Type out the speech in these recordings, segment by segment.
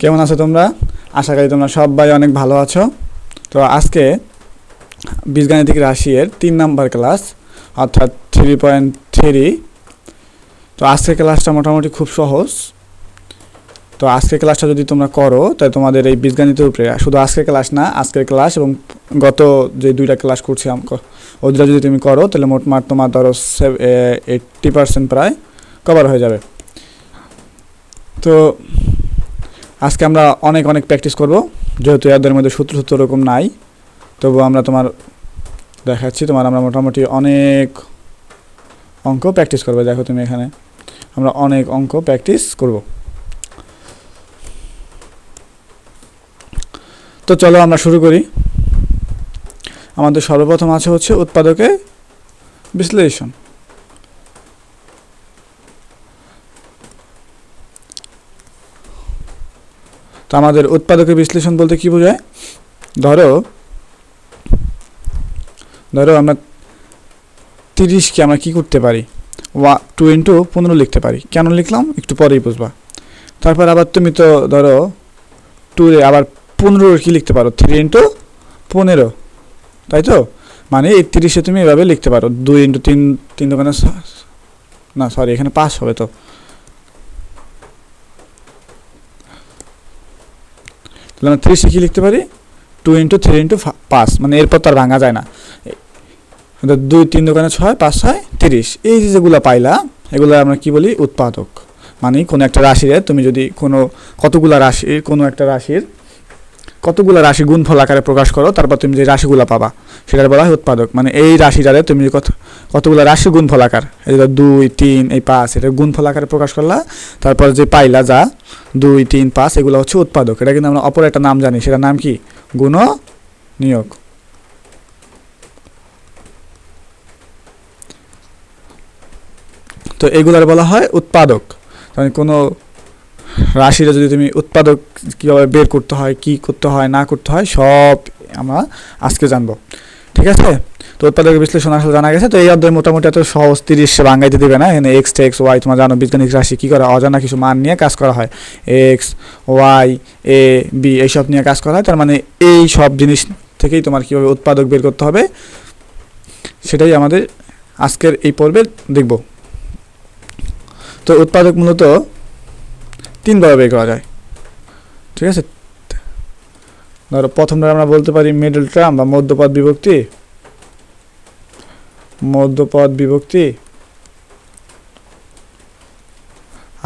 কেমন আছো তোমরা? আশা করি তোমরা সবাই অনেক ভালো আছো। তো আজকে বীজগাণিতিক রাশির তিন নাম্বার ক্লাস, অর্থাৎ থ্রি পয়েন্ট থ্রি তো আজকের ক্লাসটা মোটামুটি খুব সহজ। তো আজকের ক্লাসটা যদি তোমরা করো, তাহলে তোমাদের এই বীজগণিতের উপরে শুধু আজকের ক্লাস না, আজকের ক্লাস এবং গত যে দুইটা ক্লাস করছি দুটা যদি তুমি করো, তাহলে মোটমাট তোমার ধরো এইট্টি পার্সেন্ট প্রায় কভার হয়ে যাবে। তো আজকে আমরা অনেক অনেক প্র্যাকটিস করব। যেহেতু এদের মধ্যে সূত্র সূত্র ওরকম নাই তবু আমরা তোমার দেখাচ্ছি, তোমার আমরা মোটামুটি অনেক অঙ্ক প্র্যাকটিস করবে। দেখো তুমি এখানে, আমরা অনেক অঙ্ক প্র্যাকটিস করব। তো চলো আমরা শুরু করি। আমাদের সর্বপ্রথম আছে হচ্ছে উৎপাদকে বিশ্লেষণ। তো আমাদের উৎপাদকের বিশ্লেষণ বলতে কি বোঝায়? ধরো ধরো আমরা তিরিশকে আমরা কি করতে পারি? ওয়া টু ইন্টু পনেরো লিখতে পারি। কেন লিখলাম? একটু পরেই বুঝবা। তারপর আবার তুমি তো ধরো টুরে আবার পনেরো কি লিখতে পারো? থ্রি ইন্টু পনেরো। তাই তো? মানে এই তিরিশে তুমি এভাবে লিখতে পারো। দুই ইন্টু তিন তিন দোকানে না সরি এখানে পাঁচ হবে তো। তাহলে আমরা থ্রি কি লিখতে পারি? টু ইন্টু থ্রি ইন্টু পাঁচ। মানে এরপর তো আর ভাঙা যায় না। দুই, তিন দোকানে ছয়, পাঁচ, ছয়, তিরিশ। এই যে যেগুলো পাইলা এগুলো আমরা কি বলি? উৎপাদক। মানে কোনো একটা রাশির, তুমি যদি কোনো কতগুলা রাশির কোনো একটা রাশির কতগুলো রাশি গুণফল আকারে প্রকাশ করো, তারপর তুমি যে রাশিগুলো পাবা, সেটার বলা হয় উৎপাদক। মানে এই রাশিটারে তুমি কত কতগুলো রাশি গুণফল আকার এই দুই, তিন, এই পাঁচ, এটা গুণফল আকারে প্রকাশ করলা। তারপর যে পাইলা যা, দুই, তিন, পাঁচ, এগুলো হচ্ছে উৎপাদক। এটা কিন্তু আমরা অপর একটা নাম জানি, সেটার নাম কি? গুণ নিয়োগ তো এগুলার বলা হয় উৎপাদক। মানে কোনো রাশিটা যদি তুমি উৎপাদক কীভাবে বের করতে হয়, কি করতে হয়, না করতে হয়, সব আমরা আজকে জানব। ঠিক আছে? তো উৎপাদকের বিশ্লেষণ আসলে জানা গেছে, তো এই অধ্যায় মোটামুটি এত সহজ, তিরিশ বাঙ্গাইতে দেবে না। এখানে এক্স এক্স ওয়াই তোমার জানো বীজগণিত রাশি কী করা? অজানা কিছু মান নিয়ে কাজ করা হয়। এক্স ওয়াই এ বি এইসব নিয়ে কাজ করা হয়। তার মানে এই সব জিনিস থেকেই তোমার কীভাবে উৎপাদক বের করতে হবে, সেটাই আমাদের আজকের এই পর্বে দেখব। তো উৎপাদক মূলত তিনভাবে বের করা যায়। ঠিক আছে? ধরো প্রথমটা আমরা বলতে পারি মিডল টার্ম বা মধ্যপদ বিভক্তি। মধ্যপদ বিভক্তি।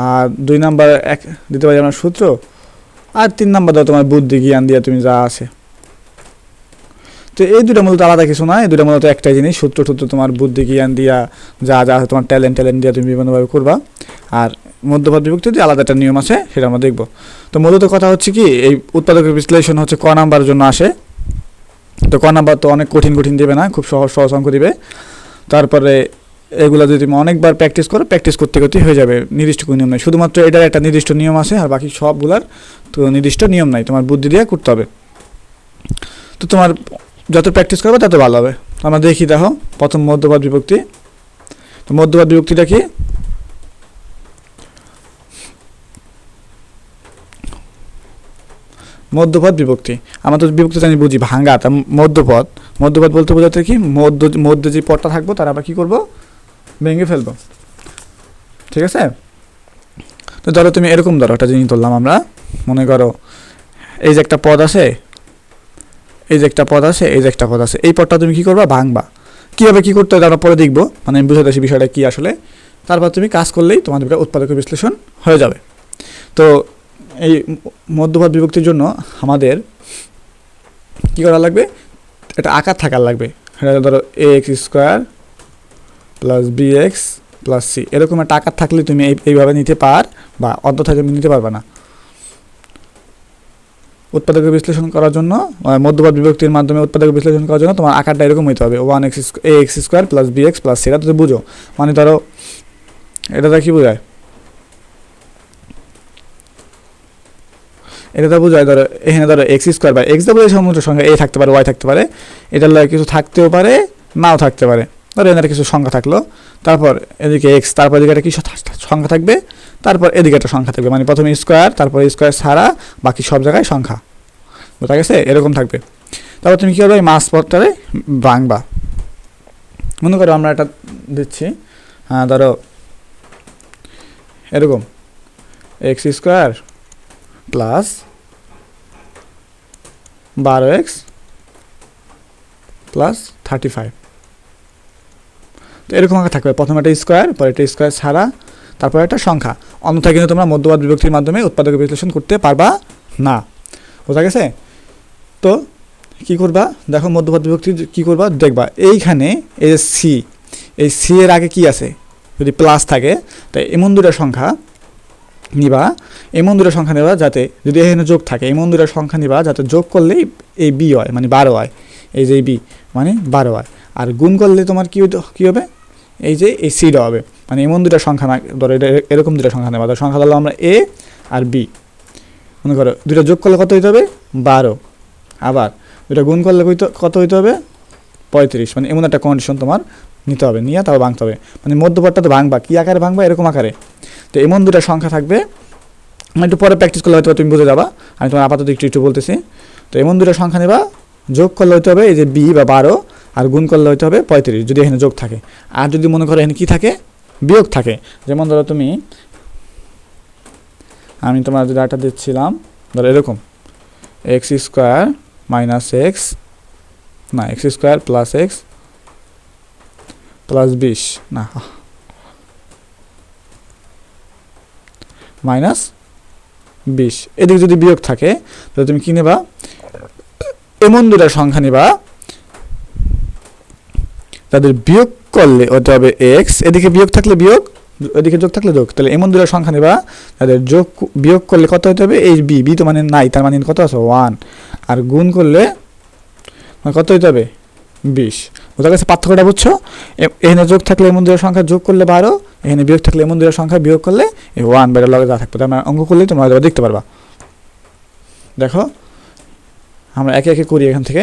আর দুই নাম্বার এক, দিতে পারি আমরা সূত্র? আর তিন নাম্বার দাও তোমার বুদ্ধি জ্ঞান দিয়ে তুমি যা আছে। তো এই দুটো মূলত আলাদা কিছু না, এই দুটো মূলত একটাই জিনিস, সূত্র সূত্র তোমার বুদ্ধি জ্ঞান দিয়া যা যা আছে, তোমার ট্যালেন্ট ট্যালেন্ট দিয়ে তুমি বিভিন্নভাবে করবা। আর মধ্যপদ বিভক্তিতে আলাদা একটা নিয়ম আছে, সেটা আমরা দেখব। তো মূলত কথা হচ্ছে কি, এই উৎপাদকের বিশ্লেষণ হচ্ছে ক নাম্বার জন্য আসে। তো ক নাম্বার তো অনেক কঠিন কঠিন দেবে না, খুব সহজ সহজ অঙ্ক দিবে। তারপরে এগুলো যদি তুমি অনেকবার প্র্যাকটিস করো প্র্যাকটিস করতে করতে হয়ে যাবে, নির্দিষ্ট কোনো নিয়ম নেই। শুধুমাত্র এটার একটা নির্দিষ্ট নিয়ম আছে আর বাকি সবগুলার তো নির্দিষ্ট নিয়ম নাই। তোমার বুদ্ধি দিয়ে করতে হবে। তো তোমার যত প্র্যাকটিস করবে তত ভালো হবে। আমরা দেখি, দেখো, প্রথম মধ্যপদ বিভক্তি। তো মধ্যবাদ বিভক্তিটা কি? মধ্যপদ বিভক্তি। আমরা তো বিভক্তি জানি বুঝি, ভাঙ্গা, তা মধ্যপদ। মধ্যপদ বলতে বোঝাতে কি? মধ্য, মধ্যে যে পদটা থাকব, তার আবার কী করব? ভেঙে ফেলব। ঠিক আছে? তো ধরো তুমি এরকম ধরো, একটা জিনিস ধরলাম আমরা। মনে করো, এই যে একটা পদ আছে, এই যে একটা পদ আছে, এই যে একটা পদ আছে, এই পদটা তুমি কি করবা? ভাঙবা। কীভাবে কী করতে হবে আমরা পরে দেখব। মানে আমি বুঝাতে আসি বিষয়টা কী আসলে। তারপর তুমি কাজ করলেই তোমাদের উৎপাদক বিশ্লেষণ হয়ে যাবে। তো এই মধ্যপদ বিভক্তির জন্য আমাদের কী করা লাগবে? একটা আকার থাকার লাগবে। এটা ধরো A X square plus B X plus C এরকম একটা আকার থাকলে তুমি এই এইভাবে নিতে পার বা অন্যথায় তুমি নিতে পারবে না। উৎপাদকের বিশ্লেষণ করার জন্য আহ, মধ্যপদ বিভক্তির মাধ্যমে উৎপাদকের বিশ্লেষণ করার জন্য তোমার আকারটা এরকম হইতে হবে। One X A X square plus B X plus C এটা তো বুঝো। মানে ধরো এটা কি বোঝায়। এটা তো বোঝায় ধরো, এখানে ধরো এক্স স্কোয়ার বা এক্স বোঝায় সমুদ্র সংখ্যা এ থাকতে পারে ওয়াই থাকতে পারে, এটার লাগে কিছু থাকতেও পারে, নাও থাকতে পারে। ধরো এখানে কিছু সংখ্যা থাকল, তারপর এদিকে এক্স তারপর এদিকে একটা কি স- সংখ্যা থাকবে, তারপর এদিকে একটা সংখ্যা থাকবে মানে প্রথমে স্কোয়ার তারপর স্কোয়ার ছাড়া বাকি সব জায়গায় সংখ্যা। বোঝা গেছে? এরকম থাকবে। তারপর তুমি কী করবে এই মাস পথটারে ভাঙবা। মনে করো আমরা এটা দিচ্ছি হ্যাঁ ধরো এরকম এক্স স্কোয়ার প্লাস বারো এক্স প্লাস থার্টি ফাইভ। তো এরকম আঁকা থাকবে। প্রথমে একটা স্কোয়ার, পরে একটা স্কোয়ার ছাড়া, তারপরে একটা সংখ্যা। অন্যথায় কিন্তু তোমরা মধ্যবাদ বিভক্তির মাধ্যমে উৎপাদক বিশ্লেষণ করতে পারবা না। বোঝা গেছে? তো কি করবা? দেখো মধ্যবাদ বিভক্তি কি করবা? দেখবা, এইখানে এই যে সি এই সি এর আগে কি আছে? যদি প্লাস থাকে, তাই এমন দুটো সংখ্যা নিবা এমন দুটো সংখ্যা নেবা যাতে, যদি এখানে যোগ থাকে এমন দুটো সংখ্যা নিবা যাতে যোগ করলেই এই বি হয় মানে বারো হয়, এই যে বি মানে বারো হয়। আর গুণ করলে তোমার কী কী হবে? এই যে এই সিটা হবে মানে এমন দুটো সংখ্যা না, ধরো এটা এরকম দুটো সংখ্যা নেবা, ধরো সংখ্যা ধরলাম আমরা এ আর বি মনে করো দুটো যোগ করলে কত হইতে হবে? বারো। আবার দুটো গুণ করলে কত হইতে হবে? পঁয়ত্রিশ মানে এমন একটা কন্ডিশন তোমার নিতে হবে, নিয়ে তারপর ভাঙতে হবে। মানে মধ্যপটটা তো ভাঙবা, কী আকারে ভাঙবা? এরকম আকারে। তো এমন দুটো সংখ্যা থাকবে আমি একটু পরে প্র্যাকটিস করলে হয়তো তুমি বুঝে যাবা। আমি তোমার আপাতত একটু একটু বলতেছি। তো এমন দুটো সংখ্যা নেবা, যোগ করলে হইতে হবে এই যে বি বা বারো, আর গুণ করলে হইতে হবে পঁয়ত্রিশ, যদি এখানে যোগ থাকে। আর যদি মনে করো এখানে কী থাকে? বিয়োগ থাকে। যেমন ধরো তুমি, আমি তোমার যে ডাটা দিচ্ছিলাম, ধরো এরকম এক্স স্কোয়ার মাইনাস এক্স না X square plus X plus বিশ, না মাইনাস বিশ। এদিকে যদি বিয়োগ থাকে, তাহলে তুমি কী নেবা? এমন দুটা সংখ্যা নিবা, তাদের বিয়োগ করলে ওটা হবে এক্স এদিকে বিয়োগ থাকলে বিয়োগ, এদিকে যোগ থাকলে যোগ। তাহলে এমন দুটা সংখ্যা নিবা, তাদের যোগ বিয়োগ করলে কত হতে হবে? এই বি বি তো মানে নাই, তার মানে কত আছে? ওয়ান আর গুণ করলে মানে কত হতে হবে? বিশ। বোঝা গেছে পার্থক্যটা বুঝছ? এখানে যোগ থাকলে এমন দুটো সংখ্যা যোগ করলে বারো এখানে বিয়োগ থাকলে এমন দুটো সংখ্যা বিয়োগ করলে এই ওয়ান বেড়ে লগে যা থাকবে, তার মানে অঙ্ক করলে তোমরা হয়তো দেখতে পারবা। দেখো, আমরা একে একে করি এখান থেকে।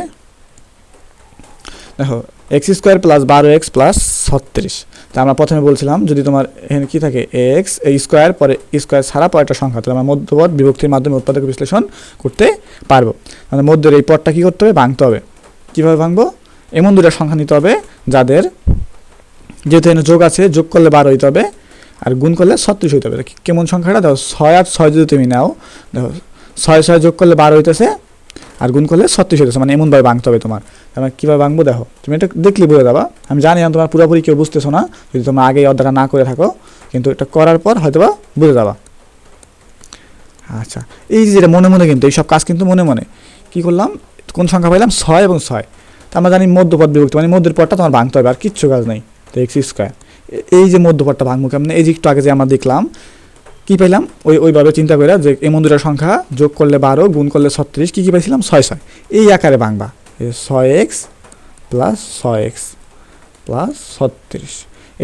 দেখো এক্স স্কোয়ার প্লাস বারো এক্স প্লাস ছত্রিশ। তা আমরা প্রথমে বলছিলাম, যদি তোমার এখানে কী থাকে এক্স এই স্কোয়ার পরে স্কোয়ার ছাড়া পরে একটা সংখ্যা, তাহলে আমরা মধ্যপদ বিভক্তির মাধ্যমে উৎপাদক বিশ্লেষণ করতে পারব। মানে মধ্যের এই পদটা কী করতে হবে? ভাঙতে হবে। কীভাবে ভাঙবো? এমন দুটো সংখ্যা নিতে হবে যাদের যেহেতু এখানে যোগ আছে, যোগ করলে বারো হইতে হবে, আর গুণ করলে ছত্রিশ হইতে হবে। কেমন সংখ্যাটা? দেখো, ছয় আর ছয় যদি তুমি নাও, দেখো, ছয় ছয় যোগ করলে বারো হইতেছে, আর গুণ করলে ছত্রিশ হইতেছে মানে এমনভাবে ভাঙতে হবে তোমার। তারপরে কীভাবে ভাঙবো? দেখো, তুমি এটা দেখলে বুঝে যাবা। আমি জানি আমি তোমার পুরোপুরি কেউ বুঝতেছো না, যদি তোমরা আগে অর্ডারটা না করে থাকো, কিন্তু এটা করার পর হয়তো বা বুঝে যাবা। আচ্ছা এই যেটা মনে মনে কিন্তু, এইসব কাজ কিন্তু মনে মনে, কী করলাম? কোন সংখ্যা পাইলাম? ছয় এবং ছয়। তা আমরা জানি মধ্যপদ বিভক্তি মানে মধ্যের পদটা তোমার ভাঙতে হবে, আর কিচ্ছু কাজ নেই। তো এক্স স্কোয়ার এই যে মধ্যপদটা ভাঙবো কেমন? এই যে একটু আগে যে আমরা দেখলাম, কি পাইলাম? ওই ওইভাবে চিন্তা করে যে এমন দুটো সংখ্যা যোগ করলে বারো, গুণ করলে ছত্রিশ, কী কী পাইছিলাম? ছয় ছয়। এই আকারে ভাঙবা। ছয় এক্স প্লাস ছয় এক্স প্লাস ছত্রিশ।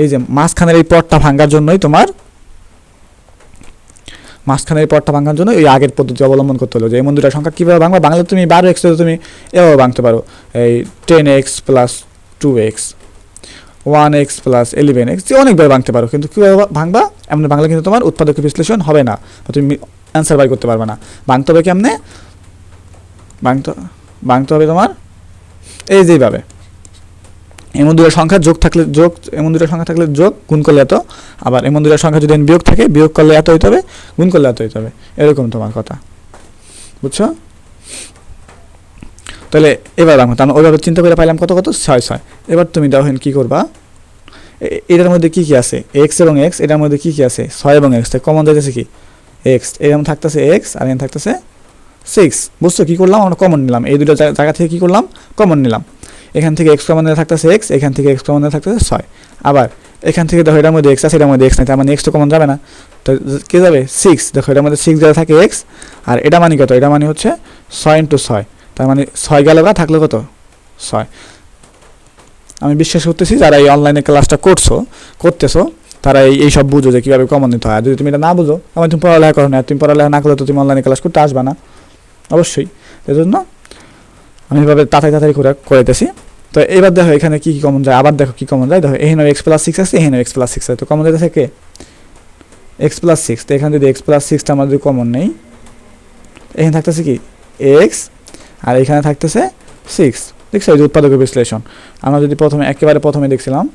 এই যে মাঝখানের এই পদটা ভাঙার জন্যই তোমার, মাঝখানের পদটা ভাঙার জন্য এই আগের পদ্ধতি অবলম্বন করতে হলো যে এমন দুটো সংখ্যা কীভাবে ভাঙবা? বাংলা তুমি বারো এক্স তুমি এভাবে ভাঙতে পারো। এই ten X plus two X one X plus eleven X যে অনেকবার ভাঙতে পারো, কিন্তু কীভাবে ভাঙবা? এমন বাংলা কিন্তু তোমার উৎপাদক বিশ্লেষণ হবে না তুমি অ্যান্সার বাই করতে পারবে না। ভাঙতে হবে কেমনে? ভাঙতে ভাঙতে হবে তোমার এই যেইভাবে এমন দুটো সংখ্যা যোগ থাকলে যোগ, এমন দুটো সংখ্যা থাকলে যোগ, গুণ করলে এত, আবার এমন দুটো সংখ্যা যদি বিয়োগ থাকে, বিয়োগ করলে এত হইতে হবে, গুণ করলে এত হইতে হবে। এরকম তোমার কথা। বুঝছ? তাহলে এবার ভাঙবো মানে ওইভাবে চিন্তা করে পাইলাম কত কত? ছয় ছয়। এবার তুমি দেখেন কী করবা? এটার মধ্যে কী কী আছে? এক্স এবং এক্স এটার মধ্যে কী কী আছে? ছয় এবং এক্স কমন যাইতেছে কি? এক্স এরকম থাকতেছে এক্স আর এখানে থাকতেছে সিক্স বুঝছ কী করলাম? আমরা কমন নিলাম। এই দুটো জায়গা থেকে কী করলাম? কমন নিলাম। এখান থেকে এক্স কমন থাকতেছে এক্স এখান থেকে এক্স কমন থাকতেছে ছয়। আবার এখান থেকে দেখো এটার মধ্যে এক্স আছে, এটার মধ্যে এক্স নাই, তার মানে এক্স তো কমন যাবে না। তো কে যাবে? সিক্স দেখো এটার মধ্যে সিক্স যারা থাকে এক্স আর এটা মানে কত? এটা মানে হচ্ছে ছয় ইন্টু ছয়। তার মানে ছয় গেলে থাকলে কত? ছয়। আমি বিশ্বাস করতেছি যারা এই অনলাইনে ক্লাসটা করছ, করতেছো, তারা এই এই সব বুঝো যে কীভাবে কমন নিতে হয়। আর যদি তুমি এটা না বুঝো আমার তুমি পড়ালেখা করো না। তুমি পড়ালেখা না করলে তো তুমি অনলাইনে ক্লাস করতে আসবে না। অবশ্যই। এই জন্য আমি এভাবে তাড়াতাড়ি তাড়াতাড়ি করে করাইতেছি। তো এবার দেখো এখানে কী কী কমন যায়। আবার দেখো কী কমন যায়। দেখো, এখানে এক্স প্লাস সিক্স আছে, এখানে এক্স প্লাস সিক্স আছে। তো কমন যাইতেছে কে? এক্স প্লাস সিক্স তো এখানে যদি এক্স প্লাস সিক্সটা আমাদের কমন নেই, এখানে থাকতেছে কি? এক্স আর এখানে থাকতেছে সিক্স দেখছ এই যে বিশ্লেষণ। আমরা যদি প্রথমে, একেবারে প্রথমে দেখছিলাম,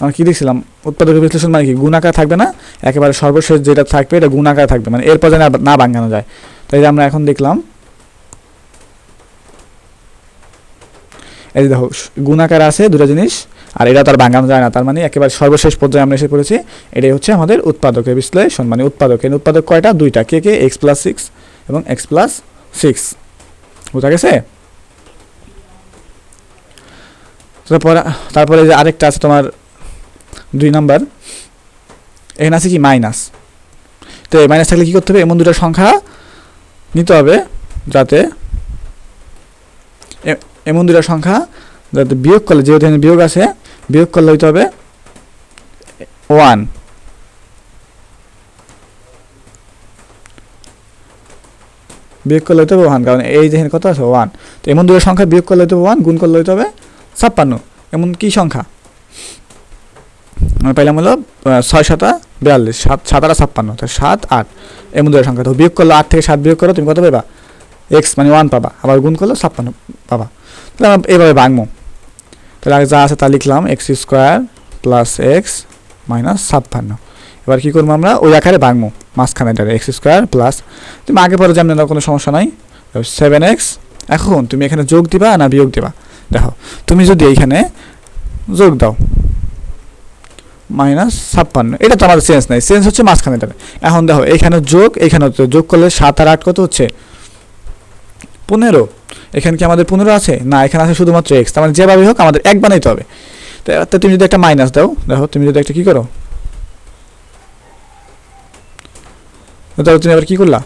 আমরা কি দেখছিলাম? উৎপাদকের বিশ্লেষণ মানে কি? গুণাকার থাকবে না? একেবারে সর্বশেষ যেটা থাকবে, এটা গুণাকার থাকবে। মানে এরপর যেন না ভাঙানো যায়। তাই আমরা এখন দেখলাম, এই দেখো, গুণাকার আছে দুটো জিনিস। আর এটা তার ভাঙানো যায় না। তার মানে একেবারে সর্বশেষ পর্যায়ে আমরা এসে পড়েছি, এটাই হচ্ছে আমাদের উৎপাদকের বিশ্লেষণ। মানে উৎপাদক, এর উৎপাদক কয়টা? দুইটা। কে কে? এক্স প্লাস সিক্স এবং এক্স প্লাস সিক্স বোঝা গেছে? তারপরে তারপরে যে আরেকটা আছে তোমার দুই নাম্বার, এখানে আছে কি? মাইনাস তো এই মাইনাস থাকলে কী করতে হবে? এমন দুটো সংখ্যা নিতে হবে যাতে এমন দুটো সংখ্যা বিয়োগ করলে, যেহেতু এখানে বিয়োগ আছে, বিয়োগ করলে হইতে হবে ওয়ান বিয়োগ করলে হইতে হবে ওয়ান কারণ এই যে এখানে কত আছে? ওয়ান তো এমন দুটো সংখ্যা বিয়োগ করলে হইতে হবে ওয়ান গুণ করলে হইতে হবে ছাপ্পান্ন। এমন কি সংখ্যা? আমরা পাইলাম হলো ছয় সাতা বিয়াল্লিশ, সাত সাত আটা ছাপ্পান্ন তো সাত আট। এমন দুটো সংখ্যা, তো বিয়োগ করলে আট থেকে সাত বিয়োগ করো, তুমি কত পাবা এক্স মানে ওয়ান পাবা। আবার গুণ করলে ছাপ্পান্ন পাবা। তাহলে আমরা এভাবে ভাঙবো। তাহলে যা আছে তা লিখলাম X square plus X minus ছাপ্পান্ন। এবার কী করব আমরা? ওই আকারে ভাঙবো, মাঝখানে এটা এক্স স্কোয়ার প্লাস তুমি আগে পরে যেমন কোনো সমস্যা নাই। সেভেন এক্স এখন তুমি এখানে যোগ দিবা না বিয়োগ দিবা? দেখো, তুমি যদি এইখানে যোগ দাও মাইনাস ছাপ্পান্ন, এটা তো আমাদের চেঞ্জ নাই চেঞ্জ হচ্ছে মাঝখানেটারে এখন দেখো, এখানে যোগ এখানে যোগ করলে সাত আর আট কত হচ্ছে? পনেরো। এখানে কি আমাদের পনেরো আছে? না, এখানে আছে শুধুমাত্র এক্স তার মানে যেভাবে হোক আমাদের এক বানাইতে হবে। তো তুমি যদি একটা মাইনাস দাও, দেখো তুমি যদি একটা কি করো? তাহলে তুমি এবার কি করলা?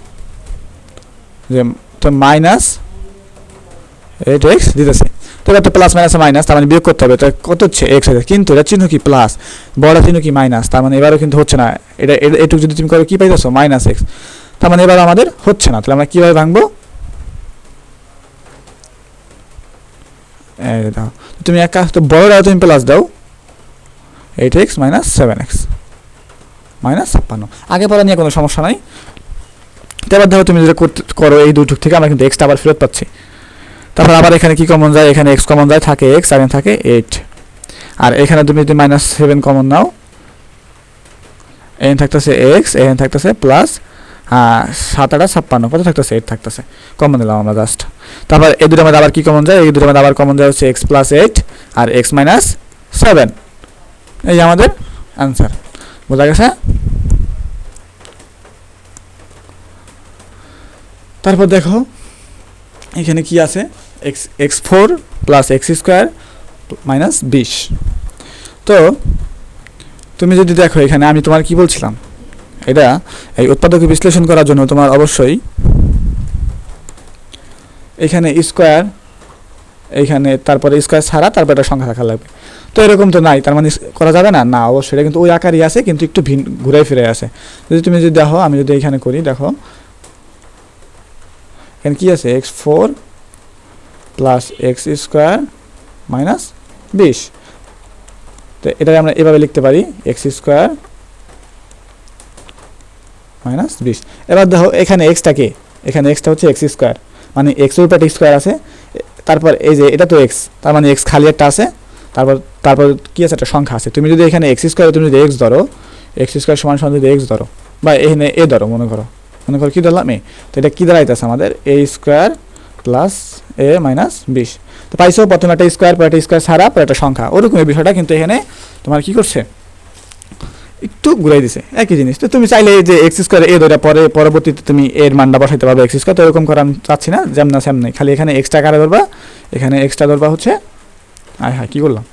যে তো মাইনাস এইট এক্স দিতেছে। তো এবার তো প্লাস মাইনাস মাইনাস তার মানে বিয়োগ করতে হবে। তো কত হচ্ছে? এক্স আছে। কিন্তু এটা চিহ্ন কি প্লাস বড় চিহ্ন কি মাইনাস তার মানে এবারও কিন্তু হচ্ছে না। এটা এটুকু যদি তুমি করো, কি পাইতেছো? মাইনাস এক্স তার মানে এবার আমাদের হচ্ছে না। তাহলে আমরা কীভাবে ভাঙবো? দাও। তুমি এক কাজ তো বড় দাও, তুমি প্লাস দাও। Eight X minus seven X minus ছাপ্পান্ন। আগে পরে নিয়ে কোনো সমস্যা নাই। তো এবার ধরো তুমি যদি করতে- করো এই দুটো থেকে, আমরা কিন্তু এক্সটা আবার ফেরত পাচ্ছি। তারপর আবার এখানে কি কমন যায়? এখানে এক্স কমন যায়, থাকে এক্স আর এখানে থাকে এইট আর এখানে তুমি যদি মাইনাস সেভেন কমন নাও এখানে থাকতেছে এক্স এখানে থাকতেছে প্লাস সাত আটা ছাপ্পান্ন কত থাকতেছে এইট থাকতেছে। কমন দিলাম আমরা জাস্ট তারপর এই দুটোর মধ্যে আবার কি কমন যায়? এই দুটোর মধ্যে আবার কমন যায় হচ্ছে এক্স প্লাস এইট আর এক্স মাইনাস সেভেন এই আমাদের অ্যান্সার বোঝা গেছে? তারপর দেখো, এখানে কি আছে? X X four plus X square minus বিশ। তো, তুমি যদি দেখো এখানে, আমি তোমার কি বলছিলাম? এটা এই উৎপাদকে বিশ্লেষণ করার জন্য তোমার অবশ্যই এখানে স্কোয়ার এইখানে তারপরে স্কোয়ার ছাড়া তারপর একটা সংখ্যা থাকা লাগবে। তো এরকম তো নাই, তার মানে করা যাবে না? না, অবশ্যই, এটা কিন্তু ওই আকারই আছে, কিন্তু একটু ভিন ঘুরে ফিরে আছে। যদি তুমি যদি দেখো, আমি যদি এখানে করি, দেখো। এখানে কি আছে? X four plus X square minus বিশ। তো এটা আমরা এভাবে লিখতে পারি, এক্স স্কোয়ার মাইনাস বিশ। এবার দেখো, এখানে এক্সটা কে? এখানে এক্সটা হচ্ছে এক্স স্কোয়ার মানে এক্সের উপর এক্স স্কোয়ার আছে। তারপর এই যে, এটা তো এক্স তার মানে এক্স খালি একটা আছে। তারপর তারপর কি আছে? একটা সংখ্যা আছে। তুমি যদি এখানে এক্স স্কোয়ার তুমি যদি এক্স ধরো এক্স স্কোয়ার সমান সমান যদি এক্স ধরো, বা এখানে এ ধরো, মনে করো। মনে করো কী ধরলাম? এ তো এটা কী দাঁড়াইতেছে আমাদের? A square plus A minus বিশ। তো পাইছো, প্রথমে একটা স্কোয়ার পর একটা স্কোয়ার ছাড়া, পর একটা সংখ্যা। ওরকমই বিষয়টা কিন্তু এখানে তোমার কি করছে? একটু ঘুরাই দিছে। একই জিনিস। তো তুমি চাইলে যে এক্স স্কোয়ার এ ধরে পরে, পরবর্তীতে তুমি এর মানটা বসাইতে পারবে এক্স স্কোয়ার তো এরকম করা আমি চাচ্ছি না, যেমন সেমন খালি এখানে এক্সট্রা কারে ধরবা? এখানে এক্সট্রা ধরবা হচ্ছে, আয় হ্যাঁ কী করলাম?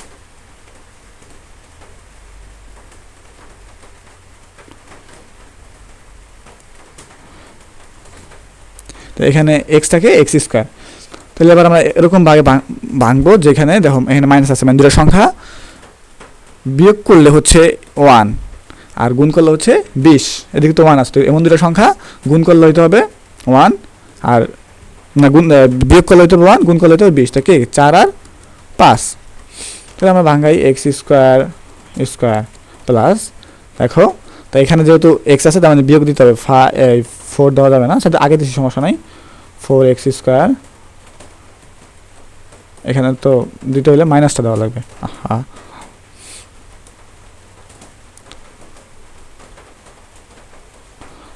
তো এখানে এক্সটাকে এক্স স্কোয়ার তাহলে এবার আমরা এরকম ভাগে ভাঙ- ভাঙবো যেখানে দেখো, এখানে মাইনাস আছে মানে দুটো সংখ্যা বিয়োগ করলে হচ্ছে ওয়ান আর গুণ করলে হচ্ছে বিশ। এদিকে তো ওয়ান আসতো। এমন দুটো সংখ্যা গুণ করলে হইতে হবে ওয়ান আর না, গুণ বিয়োগ করলে হইতে হবে ওয়ান গুণ করলে হইতে হবে বিশ। তো কি? চার আর পাঁচ। তাহলে আমরা ভাঙ্গাই এক্স স্কোয়ার স্কোয়ার প্লাস দেখো, তো এখানে যেহেতু এক্স আছে, তার মানে বিয়োগ দিতে হবে ফা ফোর দেওয়া যাবে না। সেটা আগে দিচ্ছি সমস্যা নাই। ফোর এক্স স্কোয়ার এখানে তো দিতে হলে মাইনাসটা দেওয়া লাগবে। আহা।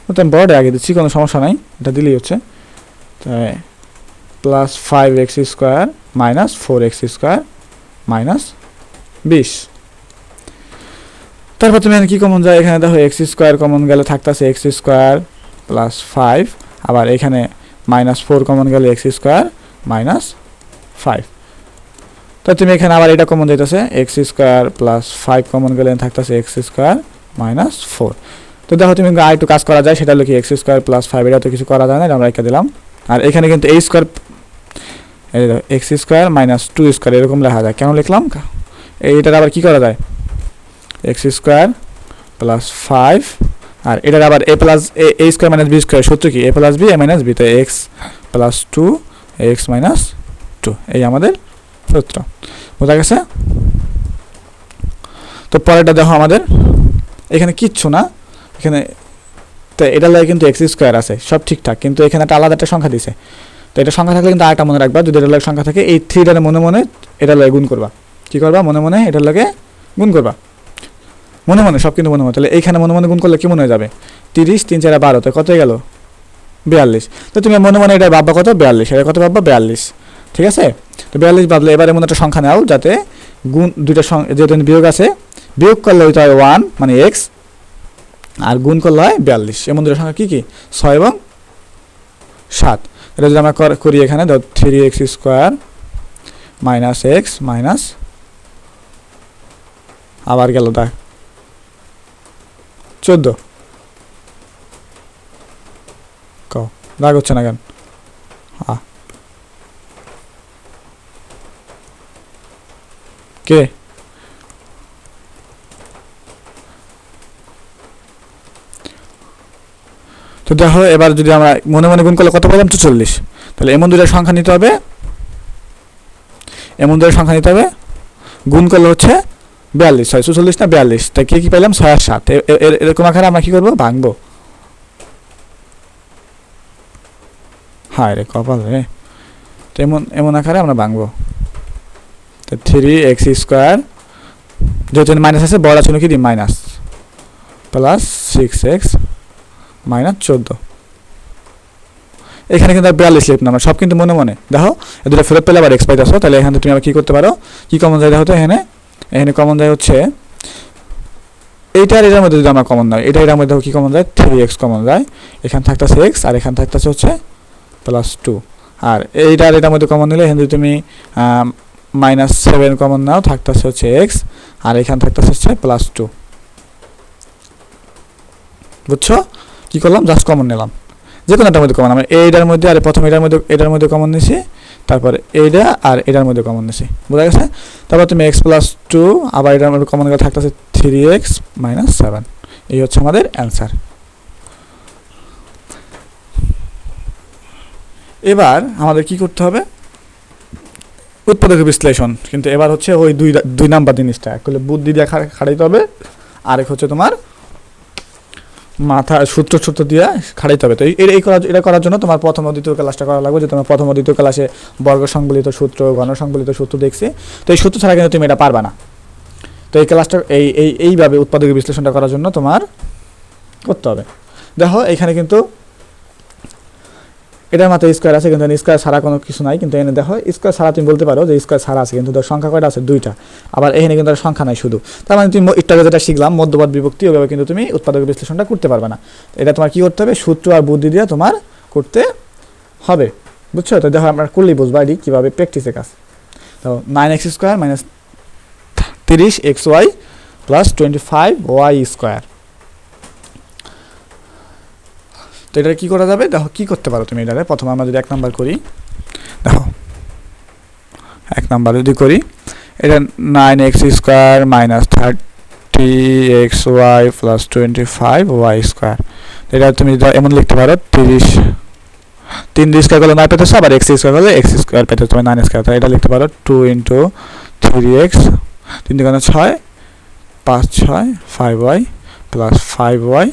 তো আমি বড়টা আগে দিচ্ছি, কোনো সমস্যা নাই। এটা দিলেই হচ্ছে। তাই plus five X square minus four X square minus বিশ। তারপর তুমি কী কমন যায়? এখানে দেখো এক্স স্কোয়ার কমন গেলে থাকতেছে এক্স স্কোয়ার প্লাস ফাইভ আবার এখানে মাইনাস ফোর কমন গেলে এক্স স্কোয়ার মাইনাস ফাইভ তো তুমি এখানে আবার এটা কমন যাইতেছে X square plus five common গেলে থাকতেছে এক্স স্কোয়ার মাইনাস ফোর তো দেখো তুমি আর একটু কাজ করা যায়, সেটা হলো কি এক্স স্কোয়ার প্লাস ফাইভ এটা তো কিছু করা যায় না আমরা একা দিলাম। আর এখানে কিন্তু এই স্কোয়ার এই দেখো X square minus two square এরকম লেখা যায়। কেন লিখলাম? এইটার আবার কি করা যায়? এক্স স্কোয়ার প্লাস ফাইভ আর এটার আবার A plus A square minus B square সূত্র কি? A plus B A minus B তো X plus two X minus two এই আমাদের সূত্র। বোঝা গেছে? তো পরেরটা দেখো আমাদের। এখানে কিচ্ছু না। এখানে, তো এটা লাগে কিন্তু এক্স স্কোয়ার আছে, সব ঠিকঠাক, কিন্তু এখানে একটা আলাদা একটা সংখ্যা দিছে। তো এটা সংখ্যা থাকলে কিন্তু আরেকটা মনে রাখবা, যদি এটা লাগে সংখ্যা থাকে, এই থ্রিটারে মনে মনে এটা লাগে গুণ করবা। কী করবা? মনে মনে এটার লাগে গুণ করবা। মনে মনে, সব কিন্তু মনে মনে। তাহলে এইখানে মনে মনে গুণ করলে কি মনে হয়ে যাবে? তিরিশ, তিন, চার বারো তো কত গেল? বিয়াল্লিশ। তো তুমি মনে মনে এটা ভাববা কত? বিয়াল্লিশ। এটা কত ভাববা? বিয়াল্লিশ। ঠিক আছে? তো বিয়াল্লিশ ভাবলে এবার এমন একটা সংখ্যা নাও, যাতে গুণ, দুইটা যেহেতু বিয়োগ আছে, বিয়োগ করলে ওইটা হয় ওয়ান মানে এক্স আর গুণ করলে হয় বিয়াল্লিশ। এমন দুটো সংখ্যা কী কী? ছয় এবং সাত। এটা যদি আমরা করি এখানে three X square minus X minus আবার গেল দেখ চোদ্দ। ক রাগ হচ্ছে না কেন? হ্যাঁ কে? তো দেখো এবার যদি আমরা মনে মনে গুণ করলে কত পেলাম তো চল্লিশ তাহলে এমন দুটো সংখ্যা নিতে হবে। এমন দুটো সংখ্যা নিতে হবে। গুণ করলে হচ্ছে বিয়াল্লিশ। ছয় চল্লিশ না বিয়াল্লিশ। তাই কি কী পেলাম? ছয় আর সাত। এরকম আকারে আমরা কী করব? ভাঙবো। হায় রে, কপাল রে। তো এমন এমন আকারে আমরা ভাঙবো। তো থ্রি এক্স স্কোয়ার, যেহেতু মাইনাস আছে, বড় আছে কি দিই minus plus six X. Minus চোদ্দ। এখানে কিন্তু বিয়াল্লিশ লিখলাম আমরা সব কিন্তু মনে মনে। দেখো দুটো ফেরত পেলে আবার এক্স পাইতেছো তাহলে এখানে তুমি আবার কী করতে পারো? কী কমন যায় দেখো তো এখানে? এখানে কমন যায় হচ্ছে, এইটার এটার মধ্যে যদি আমরা কমন দেয় এটা এটার মধ্যে কী কমন যায়? থ্রি এক্স কমন যায়। এখানে থাকতেছে এক্স আর এখানে থাকতেছে হচ্ছে প্লাস টু আর এইটার এটার মধ্যে কমন নিলে এখানে যদি তুমি মাইনাস সেভেন কমন নাও, থাকতেছে হচ্ছে এক্স আর এখানে থাকতেছে হচ্ছে প্লাস টু বুঝছ? কী করলাম? জাস্ট কমন নিলাম। যে কোনো একটার মধ্যে কমন আমরা এইটার মধ্যে আর প্রথম এটার মধ্যে এটার মধ্যে কমন নিছি, তারপরে এইটা আর এটার মধ্যে কমন নিছি। বোঝা গেছে? তারপর তুমি এক্স প্লাস টু আবার এটার মধ্যে কমন গেলে থাকতেছে থ্রি এক্স মাইনাস সেভেন এই হচ্ছে আমাদের অ্যান্সার এবার আমাদের কি করতে হবে? উৎপাদক বিশ্লেষণ। কিন্তু এবার হচ্ছে ওই দুই দুই নাম্বার জিনিসটা। এক হলে বুদ্ধি দিয়ে খাড়াইতে হবে, আরেক হচ্ছে তোমার মাথা সূত্র সূত্র দিয়ে খাড়াইতে হবে। তো এই করা এটা করার জন্য তোমার প্রথম দ্বিতীয় ক্লাসটা করা লাগবে যে তোমার প্রথম দ্বিতীয় ক্লাসে বর্গ সংবলিত সূত্র, ঘন সংবলিত সূত্র দেখছি। তো এই সূত্র ছাড়া কিন্তু তুমি এটা পারবে না। তো এই ক্লাসটা এই এই এইভাবে উৎপাদক বিশ্লেষণটা করার জন্য তোমার করতে হবে। দেখো, এখানে কিন্তু এটার মাত্র স্কোয়ার আছে, কিন্তু স্কোয়ার ছাড়া কোনো কিছু নাই। কিন্তু এখানে দেখো স্কোয়ার ছাড়া তুমি বলতে পারো যে স্কোয়ার ছাড়া আছে, কিন্তু সংখ্যা কয়টা আছে? দুইটা। আবার এখানে কিন্তু সংখ্যা নাই শুধু। তার মানে তুমি একটু যেটা শিখলাম, মধ্যবাদ বিভক্তি, ওইভাবে কিন্তু তুমি উৎপাদক বিশ্লেষণটা করতে পারবে না। এটা তোমার কি করতে হবে? সূত্র আর বুদ্ধি দিয়ে তোমার করতে হবে। বুঝছ? তো দেখো আমরা করলেই বুঝবা এটি কীভাবে প্র্যাকটিসে কাজ। তো নাইন এক্স স্কোয়ার মাইনাস তিরিশ X Y plus twenty five Y square তো এটা কী করা যাবে? দেখো, কী করতে পারো তুমি এটারে? প্রথমে আমরা যদি এক নাম্বার করি, দেখো, এক নাম্বার যদি করি, এটা nine X square minus thirty X Y plus twenty five Y square এটা তুমি এমন লিখতে পারো, তিরিশ, তিন স্কোয়ার করলে নয় পেতেছো আবার এক্স স্কোয়ার করলে এক্স স্কোয়ার পেতে তুমি নাইন স্কোয়ার এটা লিখতে পারো টু ইন্টু থ্রি এক্স তিন দুগুণে ছয়, পাঁচ ছয় five Y plus five Y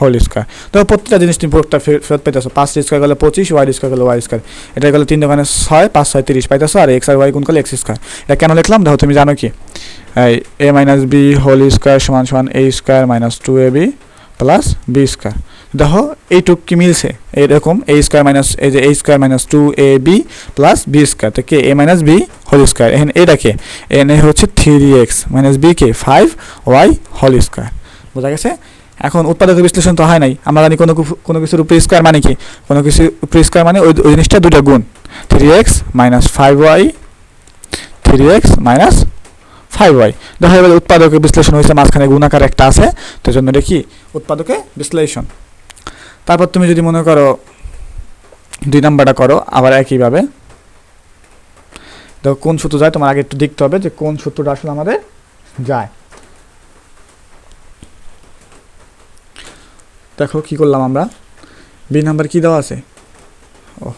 whole square তো প্রত্যেকটা জিনিস তুমি প্রোডাক্টটা ফেরত পাইতেছো, পাঁচ স্কোয়ার গেলে পঁচিশ ওয়াই স্কোয়ার গেলে ওয়াই স্কোয়ার এটা গেলে তিন দোকানে ছয়, পাঁচ ছয় তিরিশ পাইতেছো, আর এক্স আর ওয়াই গুণ করলে এক্স স্কোয়ার এটা কেন লিখলাম? দেখো তুমি জানো কি? A minus B whole square সমান সমান A square minus two A B plus B square দেখো, এইটুক কি মিলছে? এইরকম এ স্কোয়ার মাইনাস এই যে A square minus two A B plus B square তো কে? A minus B whole square এখানে এটা কে? এন হচ্ছে থ্রি এক্স মাইনাস বি কে? ফাইভ ওয়াই হোল স্কোয়ার বোঝা গেছে? এখন উৎপাদক বিশ্লেষণ তো হয় নাই। আমরা জানি কোনো কোনো কিছুর উপরে স্কোয়ার মানে কি? কোনো কিছু উপরে স্কোয়ার মানে ওই ওই জিনিসটা দুটো গুণ। Three X minus five Y three X minus five Y দেখা যাবে উৎপাদকের বিশ্লেষণ হয়েছে, মাঝখানে গুণাকার একটা আছে, তো জন্য এটা কি? উৎপাদকে বিশ্লেষণ। তারপর তুমি যদি মনে করো দুই নাম্বারটা করো, আবার একইভাবে। দেখো কোন সূত্র যায়, তোমার আগে একটু দেখতে হবে যে কোন সূত্রটা আসলে আমাদের যায়। দেখো কি করলাম আমরা? বি নাম্বার কি দেওয়া আছে? ও।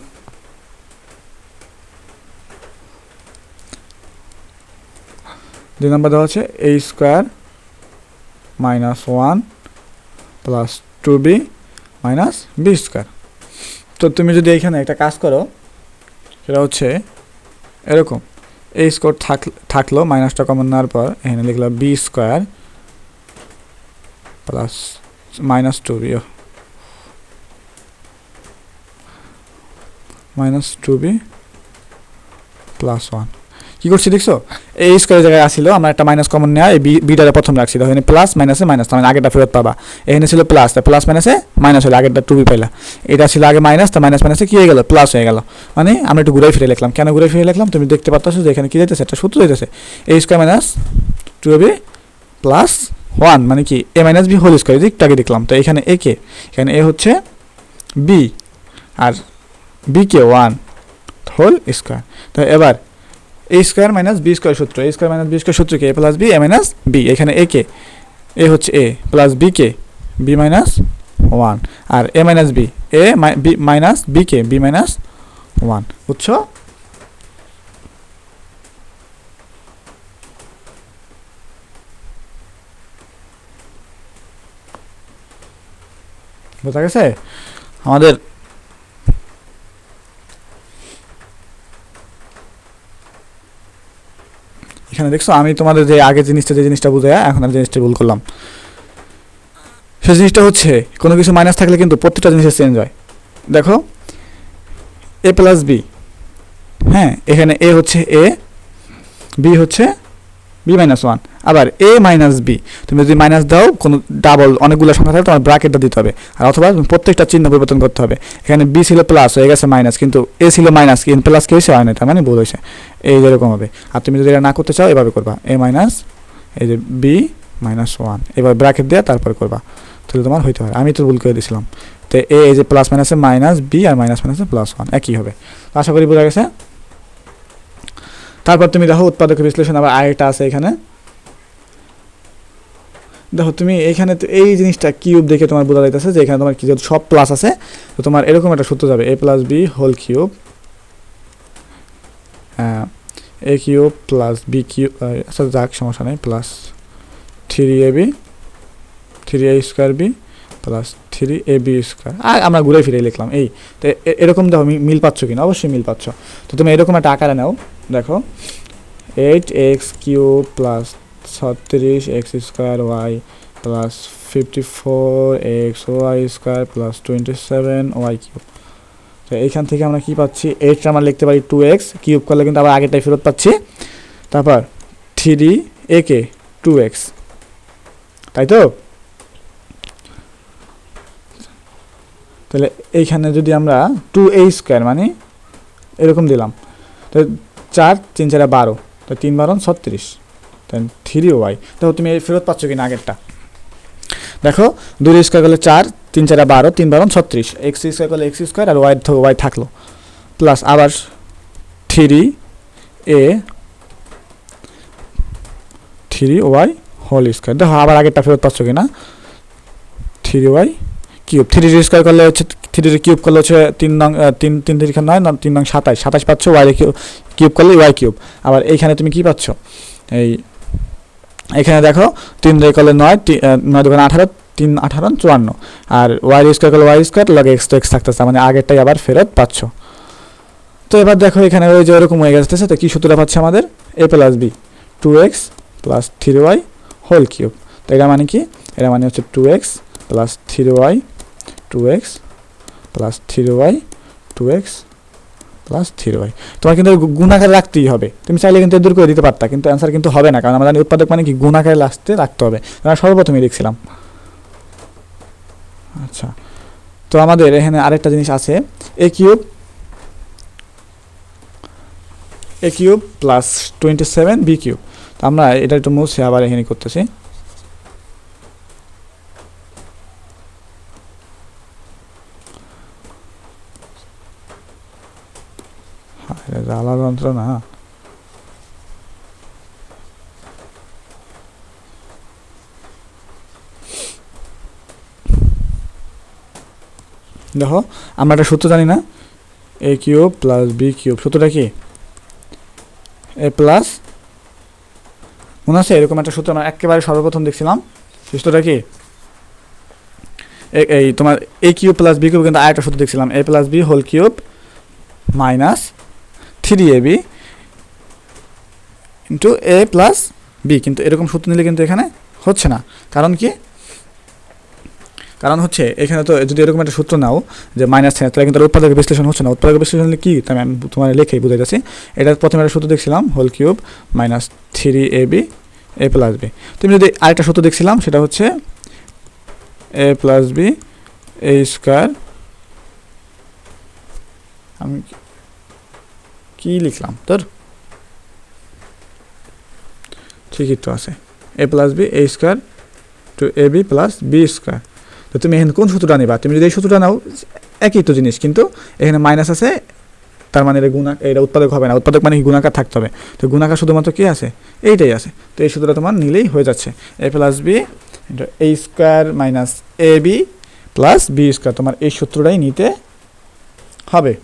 দুই নাম্বার দেওয়া আছে A square minus one plus two B minus B square তো তুমি যদি এখানে একটা কাজ করো, সেটা হচ্ছে এরকম এ স্কোয়ার থাক, থাকল মাইনাসটা কমন নেওয়ার পর এখানে লিখলাম B square plus B minus two B plus one. কী করছি দেখছ? এই স্কোয়ারের জায়গায় আসছিল আমরা একটা মাইনাস কমন নেওয়া এই বিটারে প্রথম রাখছি। এখানে প্লাস মাইনাসে মাইনাস, তার মানে আগেরটা ফেরত পাবা। এখানে ছিল প্লাস তা প্লাস মাইনাসে মাইনাস হলো, আগেরটা টু বি পাইলা। এটা ছিল আগে মাইনাস তা মাইনাস মাইনাসে কি হয়ে গেল? প্লাস হয়ে গেল। মানে আমরা একটু ঘুরে ফিরে লিখলাম। কেন ঘুরে ফিরে লিখলাম? তুমি দেখতে পাচ্ছ যে এখানে কি যেতেছে একটা সূত্র যেতেছে A square minus two B plus one মানে কি? A minus B whole square দিকটাকে দেখলাম। তো এখানে এ কে? এখানে এ হচ্ছে বি আর বি কে ওয়ান হোল স্কোয়ার তো এবার A square minus B square সূত্র। A square minus B square সূত্র কে? A plus B A minus B এখানে এ কে? এ হচ্ছে এ প্লাস বি কে? B minus one R A minus B A B minus B K? B minus one বুঝছ? বোঝা গেছে? আমাদের এখানে দেখছ, আমি তোমাদের যে আগে জিনিসটা, যে জিনিসটা বুঝে এখন আমি জিনিসটা ভুল করলাম। সে জিনিসটা হচ্ছে, কোনো কিছু মাইনাস থাকলে কিন্তু প্রত্যেকটা জিনিসের চেঞ্জ হয়। দেখো এ প্লাস বি হ্যাঁ এখানে এ হচ্ছে এ বি হচ্ছে বি মাইনাস ওয়ান আবার এ মাইনাস বি তুমি যদি মাইনাস দাও, কোনো ডাবল অনেকগুলো সংখ্যা থাকে তোমার ব্র্যাকেটটা দিতে হবে। আর অথবা প্রত্যেকটা চিহ্ন পরিবর্তন করতে হবে। এখানে বি ছিল প্লাস হয়ে গেছে মাইনাস কিন্তু এ ছিল মাইনাস কি প্লাস কি হয় না তার মানে ভুল হয়েছে। এই যেরকম হবে। আর তুমি যদি এটা না করতে চাও, এভাবে করবা। এ মাইনাস এই যে বি মাইনাস ওয়ান এবার ব্র্যাকেট দেওয়া তারপর করবা। তাহলে তোমার হইতে পারে। আমি তো ভুল করে দিয়েছিলাম তো এ এই যে প্লাস মাইনাসে মাইনাস বি আর মাইনাস মাইনাসে প্লাস ওয়ান একই হবে। আশা করি বোঝা গেছে? তারপর তুমি দেখো উৎপাদক বিশ্লেষণ, আবার আরেকটা আছে এখানে। দেখো, তুমি এখানে এই জিনিসটা কিউব দেখে তোমার বোঝা যাইতেছে যে এখানে তোমার কি সব প্লাস আছে, তো তোমার এরকম একটা সূত্র যাবে A plus B whole cube A cube plus B cube আচ্ছা যাক, সমস্যা নেই plus three A B three A square B plus three A B square আর আমরা ঘুরে ফিরে লিখলাম, এই, তো এরকম দেখো মিল পাচ্ছ কিনা? অবশ্যই মিল পাচ্ছ। তো তুমি এরকম একটা আকারে নাও, দেখো। এইট এক্স কিউব প্লাস ছত্রিশ X square Y plus fifty four X Y square plus twenty seven Y cube তো এইখান থেকে আমরা কি পাচ্ছি? এইটটা আমরা লিখতে পারি টু এক্স কিউব করলে কিন্তু আবার আগেরটাই ফেরত পাচ্ছি। তারপর থ্রি এ কে টু এক্স তাই তো? তাহলে এইখানে যদি আমরা টু এ স্কোয়ার মানে এরকম দিলাম তো চার, তিন, চারে বারো তো তিন বারো, ছত্রিশ দেন থ্রি ওয়াই দেখো তুমি ফেরত পাচ্ছ কিনা আগেরটা? দেখো, দুই স্কোয়ার করলে চার, তিন, চারে বারো, তিন বারো, ছত্রিশ। এক্স স্কোয়ার করলে এক্স স্কোয়ার আর ওয়াই ওয়াই থাকল। প্লাস আবার three A three Y whole square দেখো আবার আগেরটা ফেরত পাচ্ছ কিনা? Three Y cube three D square করলে হচ্ছে থ্রি ডি কিউব করলে হচ্ছে তিন নং তিন তিন তিরিখা নয়, না, তিন নং সাতাশ। সাতাশ পাচ্ছ ওয়াই কিউব করলে ওয়াই কিউব আবার এইখানে তুমি কি পাচ্ছ? এই, এখানে দেখো, তিন দুই করলে নয় নয় দুগুণে আঠারো, তিন আঠারো, চুয়ান্ন। আর ওয়াই স্কোয়ার করলে ওয়াই স্কোয়ার লগে এক্স তো এক্স থাকতেছে মানে আগেরটাই আবার ফেরত পাচ্ছ। তো এবার দেখো এখানে ওই যে ওরকম হয়ে গেছে তো? কি সূত্রটা পাচ্ছে আমাদের? A plus b two x plus three y whole cube তো এটা মানে কি? এটা মানে হচ্ছে two x plus three y two x plus three y two x plus three y তোমার কিন্তু গুণাকারে রাখতেই হবে। তুমি চাইলে কিন্তু দূর করে দিতে পারতা, কিন্তু অ্যান্সার কিন্তু হবে না, কারণ আমরা জানি উৎপাদক মানে কি? গুণাকারে লাস্টে রাখতে হবে। আমরা সর্বপ্রথমে লিখছিলাম আচ্ছা। তো আমাদের এখানে আরেকটা জিনিস আছে। A cube a cube plus twenty seven b cube তো আমরা এটা একটু মুছে আবার এখানে করতেছি। জ্বালা যন্ত্রণা দেখো, আমরা একটা সূত্র জানি না। A cube plus b cube সূত্রটা কি? এ প্লাস মনে আছে এরকম একটা সূত্র, আমরা একেবারে সর্বপ্রথম দেখছিলাম। সূত্রটা কি? এই তোমার a cube plus b cube কিন্তু আরেকটা সূত্র দেখছিলাম। A plus b whole cube minus three a b into a plus b কিন্তু এরকম সূত্র নিলে কিন্তু এখানে হচ্ছে না। কারণ কি? কারণ হচ্ছে এখানে তো যদি এরকম একটা সূত্র নাও যে মাইনাস সাইন তাহলে কিন্তু উৎপাদক বিশ্লেষণ হচ্ছে না। উৎপাদক বিশ্লেষণ কি? তাই আমি তোমার লেখেই বুঝাইতেছি এটা প্রথমে একটা সূত্র দেখছিলাম whole cube minus three a b a plus b তুমি যদি আরেকটা সূত্র দেখছিলাম, সেটা হচ্ছে a plus b a square আমি কি- লিখলাম? তোর? ঠিকই তো আছে। A plus b a square two a b plus b square তো তুমি এখানে কোন সূত্রটা নিবা? তুমি যদি এই সূত্রটা নাও, একই তো জিনিস, কিন্তু এখানে মাইনাস আছে, তার মানে এটা গুণা এটা উৎপাদক হবে না। উৎপাদক মানে গুণাকার থাকতে হবে। তো গুণাকার শুধুমাত্র কি আছে? এইটাই আছে। তো এই সূত্রটা তোমার নিলেই হয়ে যাচ্ছে। A plus b a square minus a b plus b square তোমার এই সূত্রটাই নিতে হবে।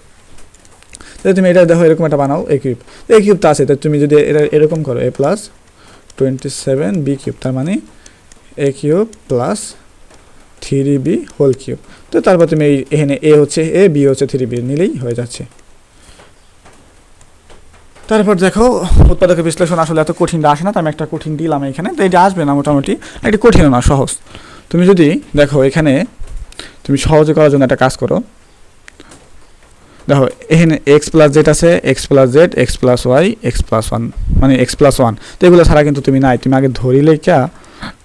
তুমি এটা দেখো, এরকম একটা বানাও এ কিউব এ কিউব তো আছে, তো তুমি যদি এটা এরকম করো a plus twenty seven b cube তার মানে a cube plus three b whole cube তো তারপর তুমি এই, এখানে এ হচ্ছে এ বি হচ্ছে থ্রি বি নিলেই হয়ে যাচ্ছে। তারপর দেখো, উৎপাদকের বিশ্লেষণ আসলে এত কঠিনটা আসে না, তো আমি একটা কঠিন দিলাম এখানে। তো এটা আসবে না মোটামুটি, একটু কঠিন না, সহজ। তুমি যদি দেখো এখানে, তুমি সহজে করার জন্য একটা কাজ করো। দেখো এখানে এক্স প্লাস জেড আছে x plus z x plus y x plus one মানে এক্স প্লাস ওয়ান তো এগুলো ছাড়া কিন্তু তুমি নাই তুমি আগে ধরিলে কা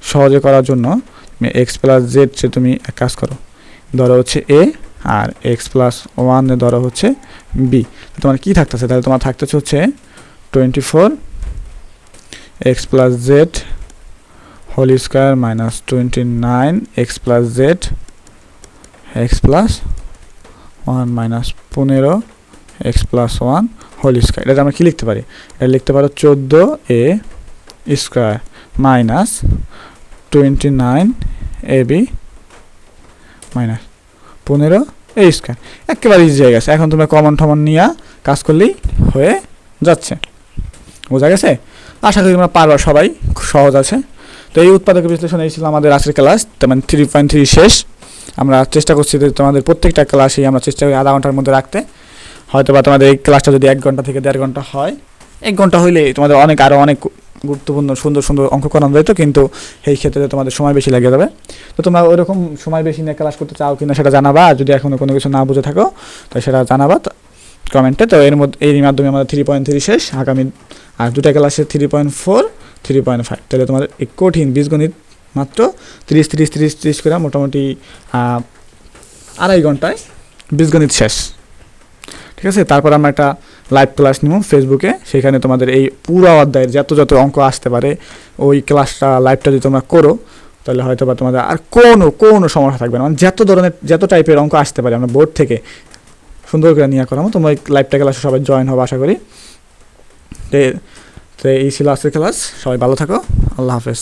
সহজে করার জন্য তুমি এক্স প্লাস জেড সে তুমি এক কাজ করো ধরো হচ্ছে এ আর এক্স প্লাস ওয়ান ধরো হচ্ছে বি তোমার কি থাকতেছে তাহলে তোমার থাকতেছে হচ্ছে twenty four x plus z whole square minus twenty nine x plus z x plus one minus পনেরো x plus one whole square এটা আমরা কী লিখতে পারি? এটা লিখতে পারো চোদ্দ a square minus twenty nine a b minus পনেরো এ স্কোয়ার একেবারে ইজি হয়ে গেছে। এখন তোমরা কমন টমন নিয়ে কাজ করলেই হয়ে যাচ্ছে। বোঝা গেছে? আশা করি তোমরা পারবা, সবাই। সহজ আছে। তো এই উৎপাদক বিশ্লেষণ এই ছিল আমাদের আজকের ক্লাস মানে থ্রি পয়েন্ট থ্রি শেষ। আমরা চেষ্টা করছি যে তোমাদের প্রত্যেকটা ক্লাসেই আমরা চেষ্টা করি আধা ঘণ্টার মধ্যে রাখতে। হয়তো বা তোমাদের এই ক্লাসটা যদি এক ঘণ্টা থেকে দেড় ঘণ্টা হয়, এক ঘণ্টা হইলে তোমাদের অনেক আরও অনেক গুরুত্বপূর্ণ সুন্দর সুন্দর অঙ্ক করানো যেত কিন্তু সেই ক্ষেত্রে তোমাদের সময় বেশি লেগে যাবে। তো তোমরা ওইরকম সময় বেশি নিয়ে ক্লাস করতে চাও কিনা সেটা জানাবা, আর যদি এখনও কোনো কিছু না বুঝে থাকো, তো সেটা জানাবা কমেন্টে। তো এর মধ্যে এর মাধ্যমে আমাদের থ্রি পয়েন্ট থ্রি শেষ, আগামী, আর দুটা ক্লাসে three point four three point five তাহলে তোমাদের কঠিন বীজগণিত মাত্র তিরিশ তিরিশ তিরিশ তিরিশ করে মোটামুটি আড়াই ঘন্টায় বীজগণিত শেষ। ঠিক আছে? তারপর আমরা একটা লাইভ ক্লাস নিব ফেসবুকে সেখানে তোমাদের এই পুরো অধ্যায়ের যত যত অঙ্ক আসতে পারে, ওই ক্লাসটা লাইভটা যদি তোমরা করো, তাহলে হয়তো বা তোমাদের আর কোনো কোনো সমস্যা থাকবে না। মানে যত ধরনের, যত টাইপের অঙ্ক আসতে পারে আমরা বোর্ড থেকে সুন্দর করে নিয়ে করাবো তোমরা ওই লাইভটা ক্লাসে সবাই জয়েন হবে আশা করি। তো এই ছিল আজকের ক্লাস সবাই ভালো থাকো। আল্লাহ হাফেজ।